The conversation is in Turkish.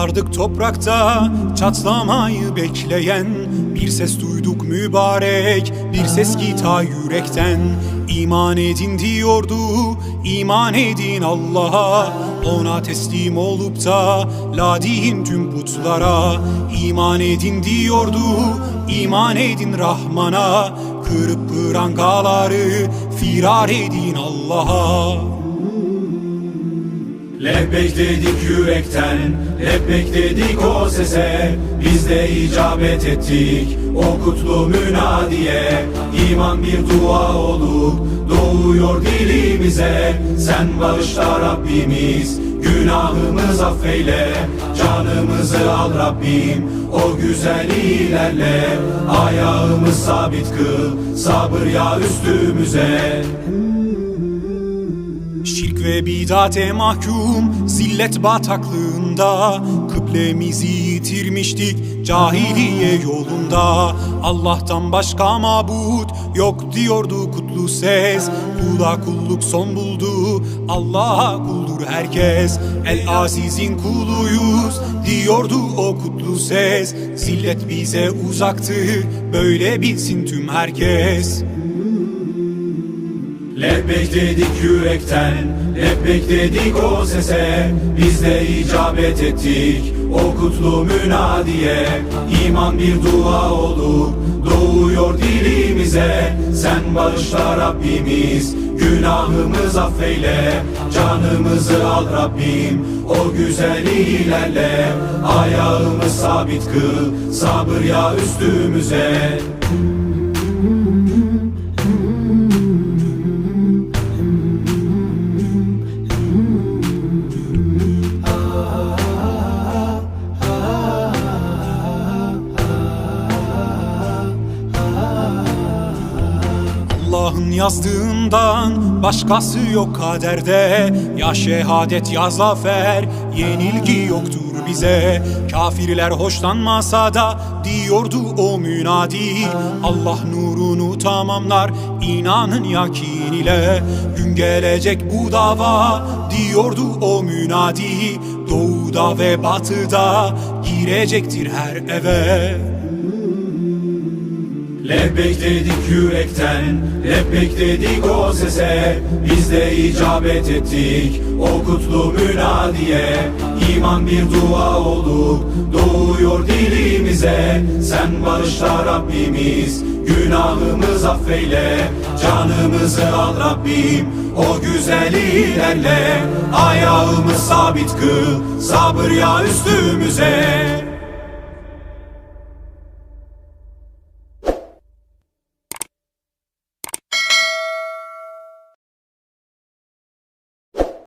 Vardık toprakta çatlamayı bekleyen. Bir ses duyduk mübarek bir ses gita yürekten. İman edin diyordu iman edin Allah'a. Ona teslim olup da la deyin tüm putlara. İman edin diyordu iman edin Rahman'a. Kırıp prangaları firar edin Allah'a Lebbek dedik yürekten, lebbek dedik o sese Biz de icabet ettik o kutlu münadiye. İman bir dua olup doğuyor dilimize. Sen bağışla Rabbimiz, günahımız affeyle. Canımızı al Rabbim, o güzel ilerle. Ayağımız sabit kıl, sabır ya üstümüze Ve bidate mahkum zillet bataklığında Kıblemizi yitirmiştik cahiliye yolunda. Allah'tan başka mabut yok diyordu kutlu ses. Kula kulluk son buldu Allah'a kuldur herkes. El Aziz'in kuluyuz diyordu o kutlu ses. Zillet bize uzaktı böyle bilsin tüm herkes Lebbek dedik yürekten, lebbek dedik o sese. Biz de icabet ettik o kutlu münadiye. İman bir dua olup doğuyor dilimize. Sen bağışla Rabbimiz, günahımız affeyle. Canımızı al Rabbim, o güzel ilerle Ayağımız sabit kıl, sabır ya üstümüze Allah'ın yazdığından başkası yok kaderde. Ya şehadet ya zafer yenilgi yoktur bize. Kafirler hoşlanmasa da diyordu o münadi. Allah nurunu tamamlar inanın yakin ile. Gün gelecek bu dava diyordu o münadi. Doğuda ve batıda girecektir her eve Lebbek dedik yürekten, lebbek dedik o sese. Biz de icabet ettik o kutlu münadiye. İman bir dua olup doğuyor dilimize. Sen bağışla Rabbimiz, günahımız affeyle. Canımızı al Rabbim, o güzel ilerle. Ayağımız sabit kıl, sabır ya üstümüze